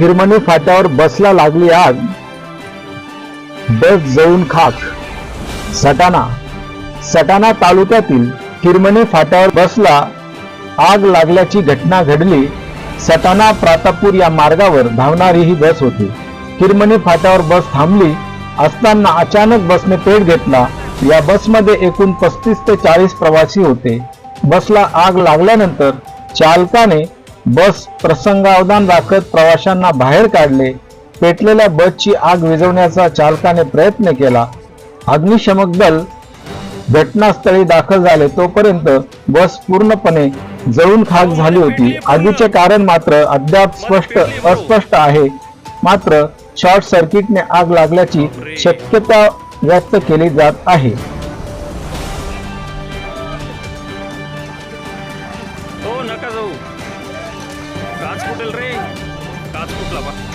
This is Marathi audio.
हिरमणी फाट्यावर बसला लागली आग. बस जळून खाक. सटाणा. सटाणा तालुक्यातील हिरमणी फाट्यावर बसला. आग लागल्याची घटना घडली. सटाणा प्रातापूर या मार्गावर धावणारी ही बस होती. हिरमणी फाट्यावर बस थांबली असताना अचानक बसने पेट घेतला. या बसमध्ये एकूण पस्तीस ते चाळीस प्रवासी होते. बसला आग लागल्यानंतर चालकाने बस प्रसंगावधान राखत प्रवाशांना बाहेर काढले. पेटलेल्या बसची आग विझवण्याचा चालकाने प्रयत्न केला. अग्निशमक दल घटनास्थळी दाखल झाले. तोपर्यंत बस पूर्णपणे जळून खाक झाली होती. आगीचे कारण मात्र अद्याप स्पष्ट अस्पष्ट आहे. मात्र शॉर्ट सर्किटने आग लागल्याची शक्यता व्यक्त केली जात आहे. हो नका जाऊ. ಕಾಸ್ಬಿಟ್ಟಲ್ರಿ ಕಾಸ್ಬಿಟ್ಲಪ್ಪ